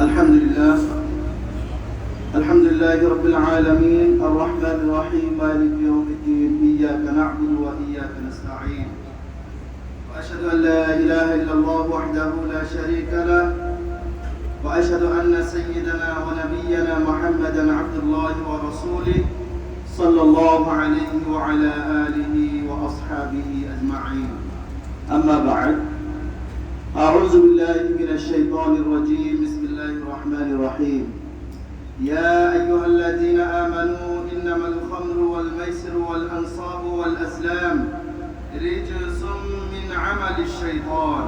الحمد لله. الحمد لله رب العالمين. الرحمن الرحيم. مالك يوم الدين. إياك نعبد وإياك نستعين. وأشهد أن لا إله إلا الله وحده لا شريك له. وأشهد أن سيدنا ونبينا محمدا عبد الله ورسوله صلى الله عليه وعلى آله وأصحابه أجمعين. أما بعد أعوذ بالله من الشيطان الرجيم. بسم الله الرحمن الرحيم. يا أيها الذين آمنوا إنما الخمر والميسر والأنصاب والأزلام رجس من عمل الشيطان.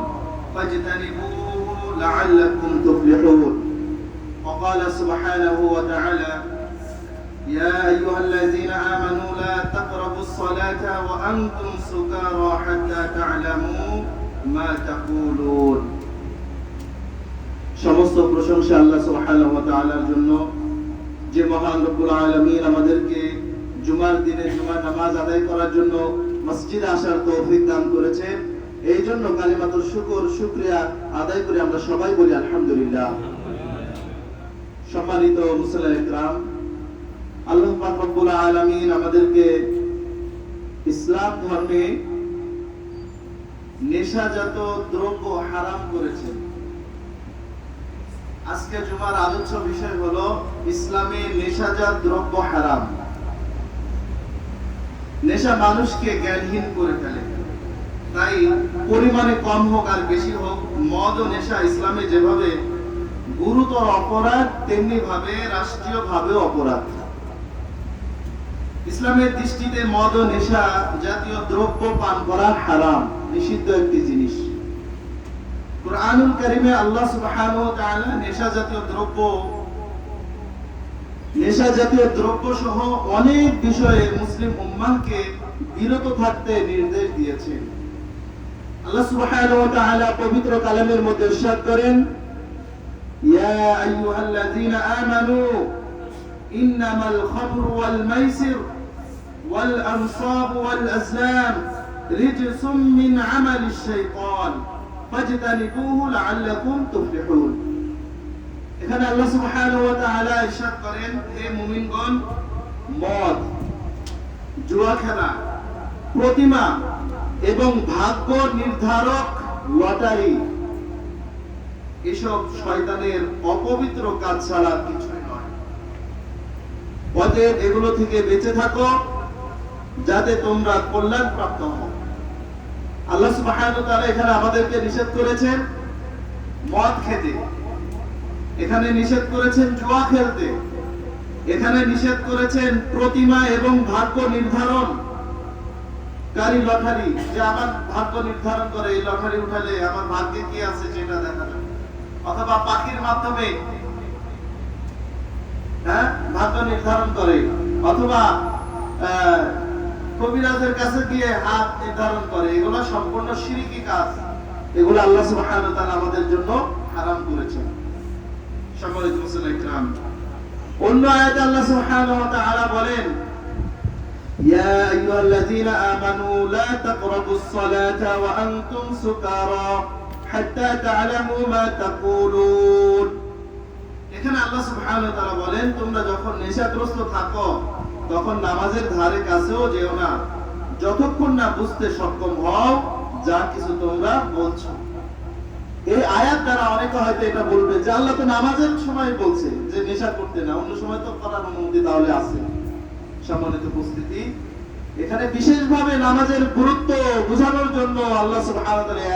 فاجتنبوه لعلكم تفلحون. وقال سبحانه وتعالى يا أيها الذين آمنوا لا تقربوا الصلاة وأنتم سكارى حتى تعلموا সমস্ত প্রশংসা আল্লাহ সুবহানাহু জন্য। যে মহান রব্বুল আলামিন আমাদেরকে জুমার দিনে জুমার নামাজ আদায় করার জন্য মসজিদে আসার তৌফিক দান করেছে। এই জন্য কালিমাতুল শুকর, শুক্রিয়া আদায় করে আমরা সবাই বলি আলহামদুলিল্লাহ। সম্মানিত মুসল্লাহ ইকরাম আল্লাহ পাক রব্বুল আলামিন আমাদেরকে ইসলাম ধর্মে নেশাজাত দ্রব্য হারাম করেছেন। আজকে জুমার আলোচ্য বিষয় হলো, ইসলামে নেশাজাত দ্রব্য হারাম। নেশা মানুষকে জ্ঞানহীন করে ফেলে। তাই পরিমাণে কম হোক আর বেশি হোক, মদ ও নেশা ইসলামে যেভাবে গুরুতর অপরাধ তেমনি ভাবে রাষ্ট্রীয় ভাবে অপরাধ। ইসলামের দৃষ্টিতে মদ ও নেশা জাতীয় দ্রব্য পান করা হারাম, নিষিদ্ধ একটি জিনিস। কোরআনুল কারিমে আল্লাহ সুবহানাহু ওয়া তাআলা নেশা জাতীয় দ্রব্য, নেশা জাতীয় দ্রব্য সহ অনেক বিষয়ে মুসলিম উম্মাহকে বিরত থাকতে নির্দেশ দিয়েছেন। আল্লাহ সুবহানাহু ওয়া তাআলা পবিত্র কালামের মধ্যে ইরশাদ করেন, ইয়া আইয়ুহাল্লাযীনা আমানু, ইন্নামাল খামরু ওয়াল মাইসির। ওয়াল আজলাম রিজসুম মিন আমালিশ শাইতান ফাজতানিবুহু লাআল্লাকুম তুফলিহুন এখানে আল্লাহ সুবহানাহু ওয়া তাআলা ইরশাদ করেন, হে মুমিনগণ, মদ জুয়া খেলা প্রতিমা এবং ভাগ্য নির্ধারক লটারি, এসব শয়তানের অপবিত্র কাজ ছাড়া কিছুই নয়। অতএব এগুলো থেকে বেঁচে থাকো যাতে তোমরা কল্যাণ প্রাপ্ত হও। আল্লাহ তাআলা এখানে আমাদেরকে নিষেধ করেছেন মদ খেতে। এখানে নিষেধ করেছেন জুয়া খেলতে। এখানে নিষেধ করেছেন প্রতিমা এবং ভাগ্য নির্ধারণ। কারি লটারি, যে আমার ভাগ্য নির্ধারণ করে, এই লটারি উঠালে আমার ভাগ্যে কি আছে সেটা দেখা যাবে। অথবা পাখির মাধ্যমে হ্যাঁ ভাগ্য নির্ধারণ করে। অথবা কবিরাজের কাছে গিয়ে হাত নির্ধারণ করে, এগুলো সম্পূর্ণ সিরিকি কাজ। এগুলো আল্লাহ সুবহান তাআলা আমাদের জন্য হারাম করেছেন। সম্মানিত মুসলিম ইকরাম, অন্য আয়াতে আল্লাহ সুবহান ওয়া তাআলা বলেন, ইয়া আইয়ুহাল্লাযীনা আমানু লা তাকরাবুস সালাতা ওয়া আনতুম সুকারা হাত্তা তা'লামু মা তাকুলুন। এখানে আল্লাহ সুবহান ওয়া তাআলা বলেন, তোমরা যখন নেশাগ্রস্ত থাকো তখন নামাজের ধারে কাছেও যেও না। যতক্ষণ না বুঝতে সক্ষম হও, যা কিছু তোমরা বলছো। এই আয়াত দ্বারা অনেকে হয়তো এটা বলবে যে আল্লাহ তো নামাজের সময় বলছে যে নেশা করতে না, অন্য সময় তো করার অনুমতি তাহলে আছে। সম্মানিত উপস্থিতি, এখানে বিশেষভাবে নামাজের গুরুত্ব বোঝানোর জন্য আল্লাহ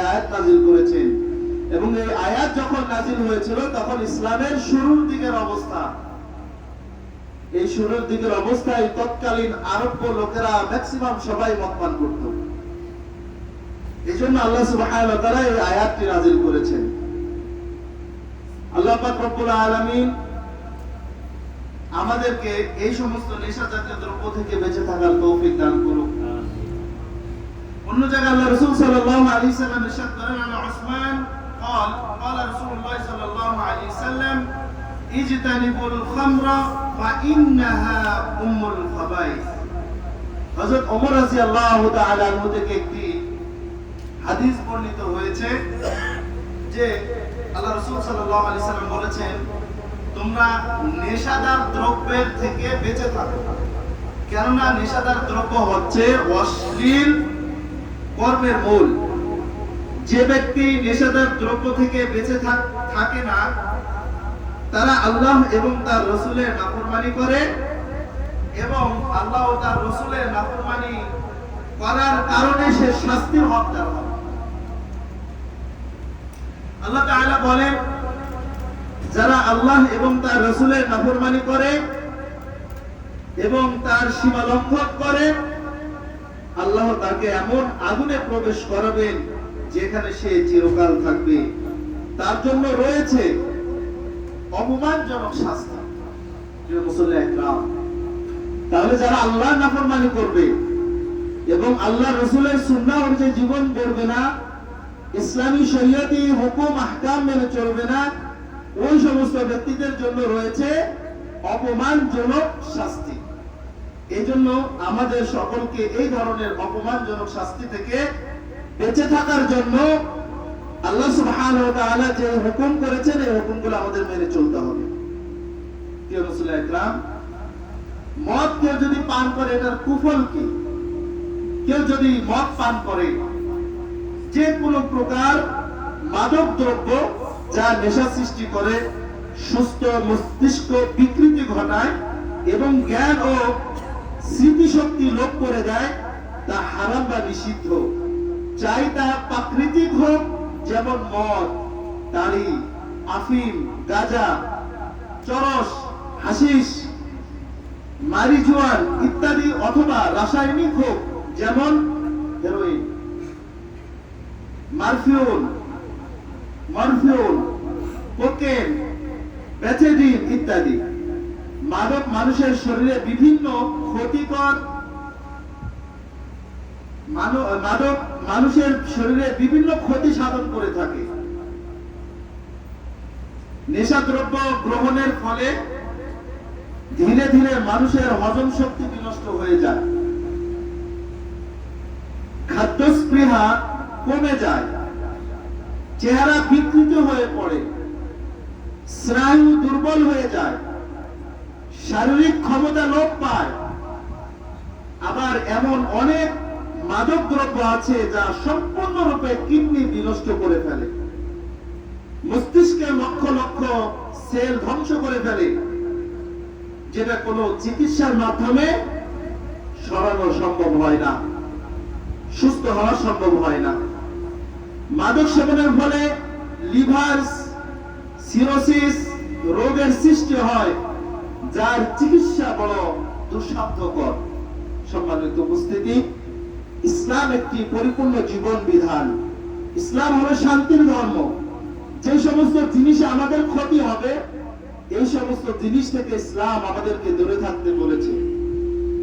আয়াত নাযিল করেছেন। এবং এই আয়াত যখন নাযিল হয়েছিল, তখন ইসলামের শুরুর দিকের অবস্থা এই শুরুর দিকের অবস্থায় তৎকালীন আরব্য লোকেরা ম্যাক্সিমাম সবাই মদ পান করত এই জন্য আল্লাহ সুবহানাহু ওয়া তাআলা এই আয়াতটি নাযিল করেছেন আল্লাহ পাক রব্বুল আলামিন আমাদেরকে এই সমস্ত নেশা জাতীয় দ্রব্য থেকে বেঁচে থাকার তৌফিক দান করুক অন্য জায়গায় আল্লাহ রাসূল সাল্লাল্লাহু আলাইহি সাল্লাম ইরশাদ করেন আন উসমান قال قال رسول الله صلى الله عليه وسلم ইজতানিবুল খামরা ফা ইন্নাহা উম্মুল খাবাইস। হযরত ওমর রাদিয়াল্লাহু তাআলা আনহু থেকে একটি হাদিস বর্ণিত হয়েছে যে আল্লাহ রাসূল সাল্লাল্লাহু আলাইহি সাল্লাম বলেছেন, তোমরা নেশাদার দ্রব্যের থেকে বেঁচে থাকো। কেননা নেশাদার দ্রব্য হচ্ছে অশ্লীল কর্মের মূল। যে ব্যক্তি নেশাদার দ্রব্য থেকে বেঁচে থাকে না তারা আল্লাহ এবং তার রসুলের নাফরমানি করে এবং আল্লাহ তার রসুলের নাফরমানি করার কারণে সে শাস্তির হকদার হয়। আল্লাহ তাআলা বলেন, যারা আল্লাহ এবং তার রসুলের নাফরমানি করে এবং তার সীমা লঙ্ঘন করে, আল্লাহ তাকে এমন আগুনে প্রবেশ করাবেন যেখানে সে চিরকাল থাকবে। তার জন্য রয়েছে অপমানজনক শাস্তি। তাহলে যারা আল্লাহ নাফরমানি করবে এবং আল্লাহ রসুলের সুন্না অনুযায়ী জীবন করবে না, ইসলামী শরীয়তি হুকুম, আহকাম মেনে চলবে না, ওই সমস্ত ব্যক্তিদের জন্য রয়েছে অপমানজনক শাস্তি। এই জন্য আমাদের সকলকে এই ধরনের অপমানজনক শাস্তি থেকে বেঁচে থাকার জন্য আল্লাহ যে হুকুম করেছেন, এই হুকুমগুলো আমাদের মেনে চলতে হবে। প্রিয় ইকরাম মদ কেউ যদি পান করে, এটার কুফল কি? কেউ যদি মদ পান করে, যে কোনো প্রকার মাদক দ্রব্য যা নেশা সৃষ্টি করে, সুস্থ মস্তিষ্ক বিকৃতি ঘটায় এবং জ্ঞান ও স্মৃতিশক্তি লোপ করে দেয়, তা হারাম বা নিষিদ্ধ। চাই তা প্রাকৃতিক হোক যেমন মদ তাড়ি আফিম, গাঁজা, চরস, হাসিস, মারিজুয়ান ইত্যাদি অথবা রাসায়নিক হোক, যেমন হেরোইন, মারফিউল, মরফিউল, কোকেন প্যাচেডিন ইত্যাদি। মাদক মানুষের শরীরে বিভিন্ন ক্ষতিকর মাদক মানুষের শরীরে বিভিন্ন ক্ষতি সাধন করে থাকে। নেশাদ্রব্য গ্রহণের ফলে ধীরে ধীরে মানুষের হজম শক্তি বিনষ্ট হয়ে যায়। খাদ্য স্পৃহা কমে যায়। চেহারা বিকৃত হয়ে পড়ে। স্নায়ু দুর্বল হয়ে যায়। শারীরিক ক্ষমতা লোপ পায়। আবার এমন অনেক মাদক দ্রব্য আছে যা সম্পূর্ণরূপে কিডনি বিনষ্ট করে ফেলে। মস্তিষ্কের লক্ষ লক্ষ সেল ধ্বংস করে ফেলে, যেটা কোনো চিকিৎসার মাধ্যমে সরানো সম্ভব হয় না, সুস্থ হওয়া সম্ভব হয় না। মাদক সেবনের ফলে লিভার সিরোসিস রোগের সৃষ্টি হয়, যার চিকিৎসা বড় দুঃসাধ্যকর। সম্মানিত উপস্থিতি ইসলাম একটি পরিপূর্ণ জীবন বিধান। ইসলাম হলো শান্তির ধর্ম। যে সমস্ত জিনিসে আমাদের ক্ষতি হবে, এই সমস্ত জিনিস থেকে ইসলাম আমাদেরকে দূরে থাকতে বলেছে।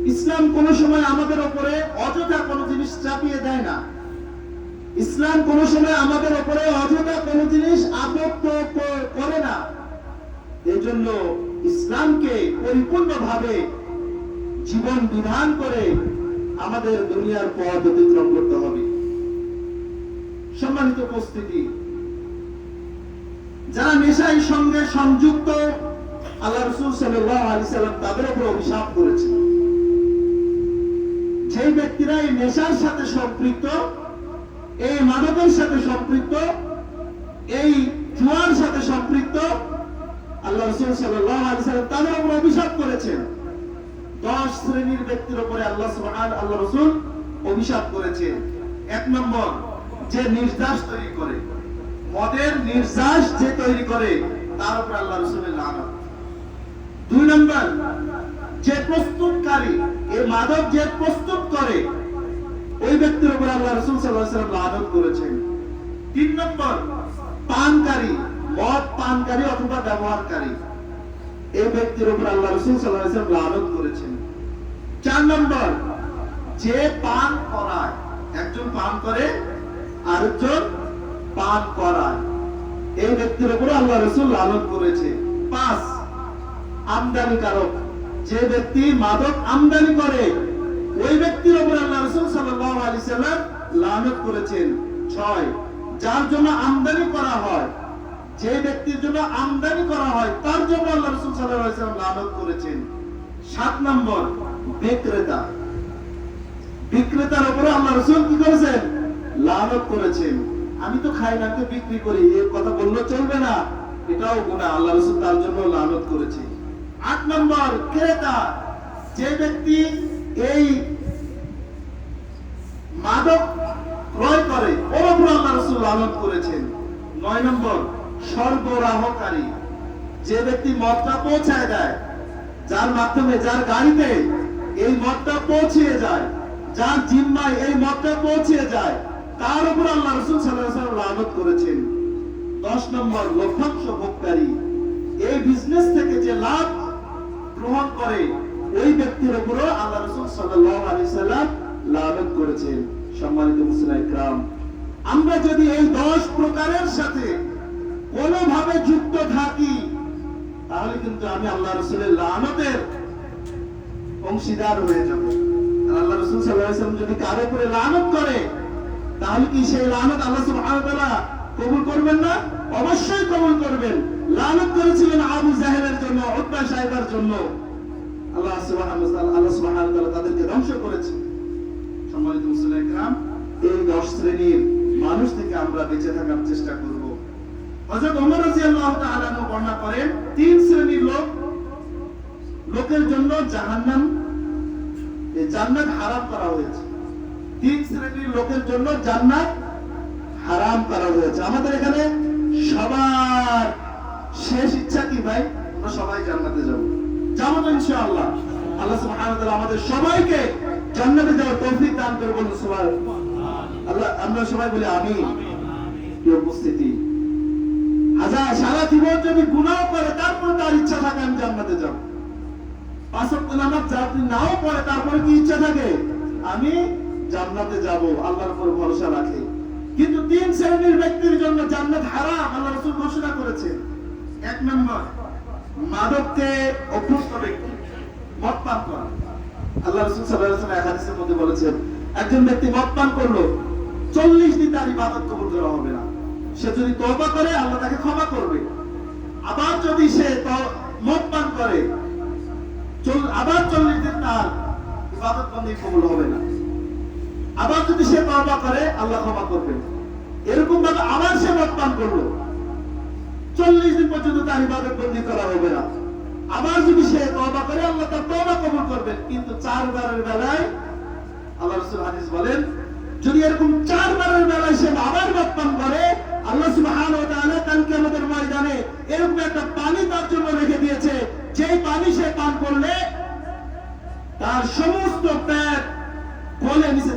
ইসলাম কোন সময় আমাদের ওপরে, অযথা কোনো জিনিস চাপিয়ে দেয় না। ইসলাম কোন সময় আমাদের উপরে অযথা কোন জিনিস আপত্ত করে না। এই জন্য ইসলামকে পরিপূর্ণভাবে জীবন বিধান করে আমাদের দুনিয়ার পথ অতিক্রম করতে হবে। সম্মানিত উপস্থিতি, যারা নেশার সঙ্গে সংযুক্ত, আল্লাহ রসুল সাল্লাম তাদের উপর অভিশাপ করেছেন। যে ব্যক্তিরা এই নেশার সাথে সম্পৃক্ত, এই মাদকের সাথে সম্পৃক্ত, এই জুয়ার সাথে সম্পৃক্ত, আল্লাহ রসুল সাল্লাম তাদের উপর অভিশাপ করেছেন। দশ শ্রেণির ব্যক্তির উপরে আল্লাহ সুবহান, আল্লাহ রসুল অভিশাপ করেছেন এক নম্বর, যে নির্যাস তৈরি করে। মদের নির্যাস যে তৈরি করে, তার উপর আল্লাহ রসুলের লানত। দুই নম্বর, যে প্রস্তুতকারী এই মাদক যে প্রস্তুত করে, ওই ব্যক্তির উপর আল্লাহ রসুল সাল্লাম লানত করেছেন। তিন নম্বর, পানকারী, মদ পানকারী অথবা ব্যবহারকারী। এই ব্যক্তির উপর আল্লাহ রসুল সাল্লাম লানত করেছেন। চার নম্বর, যে পান করায়, একজন পান করে, আরেকজন পান করায়। এই ব্যক্তির উপর আল্লাহ রসুল লালত করেছে। পাঁচ, আমদানিকারক, যে ব্যক্তি মাদক আমদানি করে, ওই ব্যক্তির উপর আল্লাহ রসুল সাল্লাম লানত করেছেন। ছয়, যার জন্য আমদানি করা হয় যে ব্যক্তির জন্য আমদানি করা হয়, তার জন্য আল্লাহ রসুল সাল্লাল্লাহু আলাইহি করেছেন। সাত নম্বর, বিক্রেতা। বিক্রেতার উপরে আল্লাহ রসুল কি করেছেন? লানত করেছেন। আমি তো খাই না, তো বিক্রি করি এই কথা বললে চলবে না। এটাও গুণা আল্লাহ রসুল তার জন্য লানত করেছে আট নম্বর, ক্রেতা। যে ব্যক্তি এই মাদক ক্রয় করে, ওর উপর আল্লাহ রসুল লানত করেছেন। নয় নম্বর সরবরাহকারী। যে ব্যক্তি মদটা পৌঁছায় দেয়, যার মাধ্যমে, যার গাড়িতে এই মদটা পৌঁছে যায়, যার জিম্মায় এই মদটা পৌঁছে যায়, তার উপর আল্লাহ রসুল সাল্লাহ লানত করেছেন। দশ নম্বর, লভ্যাংশ ভোগকারী। এই বিজনেস থেকে যে লাভ গ্রহণ করে, ওই ব্যক্তির উপরও আল্লাহ রসুল সাল্লাহ আলি সাল্লাম লানত করেছেন। সম্মানিত মুসলিম ইকরাম আমরা যদি এই দশ প্রকারের সাথে কোনোভাবে যুক্ত থাকি, তাহলে কিন্তু আমি আল্লাহ রসুলের লানতের অংশীদার হয়ে যাব। আল্লাহ রসুল যদি কারও লানত করে, তাহলে কি সেই লানত আল্লাহ কবুল করবেন না? অবশ্যই কবুল করবেন। লানত করেছিলেন আবু জাহেলের জন্য, উতবা সাহেবের জন্য। আল্লাহ ওয়া আল্লাহ তাদেরকে ধ্বংস করেছে। সম্মানিত মুসলিম এই দশ শ্রেণির মানুষ থেকে আমরা বেঁচে থাকার চেষ্টা করব। বর্ণনা করেন, তিন শ্রেণির লোক, লোকের জন্য জাহান্নাম জান্নাত হারাম করা হয়েছে। তিন শ্রেণির লোকের জন্য জান্নাত হারাম করা হয়েছে। আমাদের এখানে সবার শেষ ইচ্ছা কি ভাই? আমরা সবাই জান্নাতে যাব। যাব তো ইনশাআল্লাহ। আল্লাহ সুবহানাহু আমাদের সবাইকে জান্নাতে যাওয়ার তৌফিক দান করে বলুন সুবহানাল্লাহ। আল্লাহ, আমরা সবাই বলি আমিন। প্রিয় উপস্থিতি হাজার সারা জীবন যদি গুনাহ করে, তারপর তার ইচ্ছা থাকে আমি জান্নাতে যাব। নাও তারপরে কি ইচ্ছা থাকে? আমি জান্নাতে যাব, আল্লাহর উপর ভরসা রাখে। কিন্তু তিন শ্রেণির ব্যক্তির জন্য জান্নাত হারাম, আল্লাহ রাসূল ঘোষণা করেছেন। এক নম্বর, মাদককে অভ্যস্ত ব্যক্তি, মদ পান করা। আল্লাহ রাসূল সাল্লাল্লাহু আলাইহি হাদিসের মধ্যে বলেছেন, একজন ব্যক্তি মদ পান করল 40 দিন তার ইবাদত কবুল করা হবে না। সে যদি তওবা করে, আল্লাহ তাকে ক্ষমা করবে। আবার যদি সে ত- মদ পান করে আবার চল্লিশ দিন তার ইবাদত বন্দী কবুল হবে না। আবার যদি সে তওবা করে, আল্লাহ ক্ষমা করবেন এরকম ভাবে আবার সে মদ পান করল। চল্লিশ দিন পর্যন্ত তার ইবাদত বন্দী করা হবে না। আবার যদি সে তওবা করে, আল্লাহ তার তওবা কবুল করবেন কিন্তু চারবারের বেলায় আল্লাহ রাসূল হাদিস বলেন যদি এরকম চারবারের বেলায় সে আবার মদ করে, আল্লাহ কিয়ামতের ময়দানে এরকম একটা পানি তার জন্য রেখে দিয়েছে পানি সে পান করলে তার সমস্ত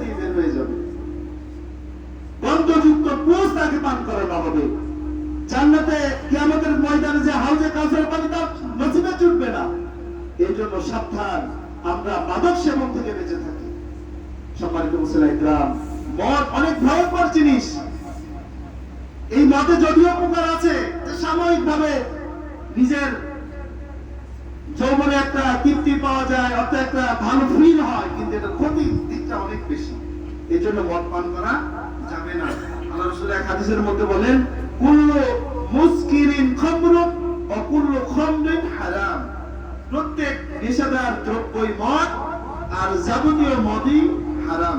দিয়ে বের হয়ে যাবে। গন্ধযুক্ত তাকে পান জান্নাতে ময়দানে যে হাউজে পানি তার জুটবে না। এই জন্য সাবধান, আমরা মাদক সেবন থেকে বেঁচে থাকি। সম্মানিত মুসলিম ইকরাম মদ অনেক ভয়ঙ্কর জিনিস। এই মদে যদিও উপকার আছে সাময়িক ভাবে নিজের যৌবনে একটা তৃপ্তি পাওয়া যায়, অর্থাৎ একটা ভালো ফিল হয়, কিন্তু এটা ক্ষতির দিকটা অনেক বেশি। এই জন্য মদ পান করা যাবে না। আল্লাহ রসুল এক হাদিসের মধ্যে বলেন, কুল্লু মুসকিরিন খামরুন ও কুল্লু খামরিন হারাম। প্রত্যেক নেশাদার দ্রব্যই মদ, আর যাবতীয় মদই হারাম।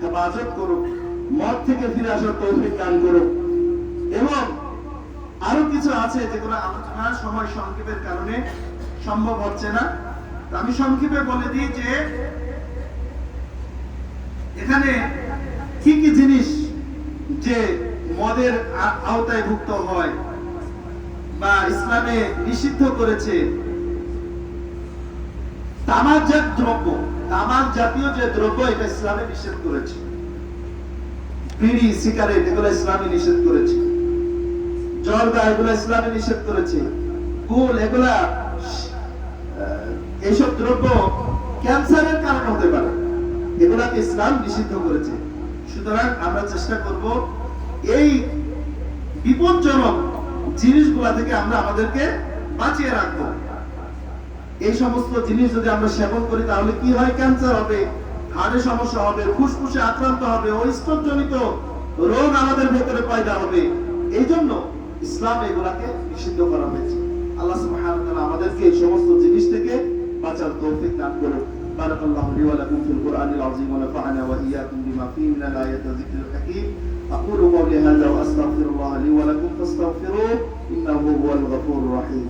হেফাজত করুক মদ থেকে ফিরে আসার তৌফিক দান করুক। এবং আরও কিছু আছে যেগুলো আলোচনার সময় সংক্ষেপের কারণে সম্ভব হচ্ছে না। আমি সংক্ষেপে বলে দিই যে, এখানে কি কি জিনিস যে মদের আওতায় ভুক্ত হয় বা ইসলামে নিষিদ্ধ করেছে? তামাকজাত দ্রব্য। তামাক জাতীয় যে দ্রব্য, এটা ইসলামে নিষেধ করেছে। বিড়ি, সিগারেট, এগুলো ইসলামে নিষেধ করেছে। এগুলা ইসলামে নিষেধ করেছে। গুল এগুলা এইসব দ্রব্য ক্যান্সারের কারণ হতে পারে। এগুলাকে ইসলাম নিষিদ্ধ করেছে। সুতরাং আমরা চেষ্টা করব এই বিপজ্জনক জিনিসগুলা থেকে আমরা আমাদেরকে বাঁচিয়ে রাখব। এই সমস্ত জিনিস যদি আমরা সেবন করি তাহলে কি হয় ক্যান্সার হবে হার্টের সমস্যা হবে ফুসফুসে আক্রান্ত হবে ও স্ট্রোক জনিত রোগ আমাদের ভেতরে পয়দা হবে এই জন্য ইসলাম এগুলাকে নিষিদ্ধ করা হয়েছে আল্লাহ সুবহানাহু ওয়া তাআলা আমাদেরকে এই সমস্ত জিনিস থেকে বাঁচার তৌফিক দান করুন بارك الله لي ولكم في القرآن العظيم ونفعنا وإياكم بما فيه من الآيات والذكر الحكيم أقول قولي هذا وأستغفر الله لي ولكم فاستغفروه إنه هو الغفور الرحيم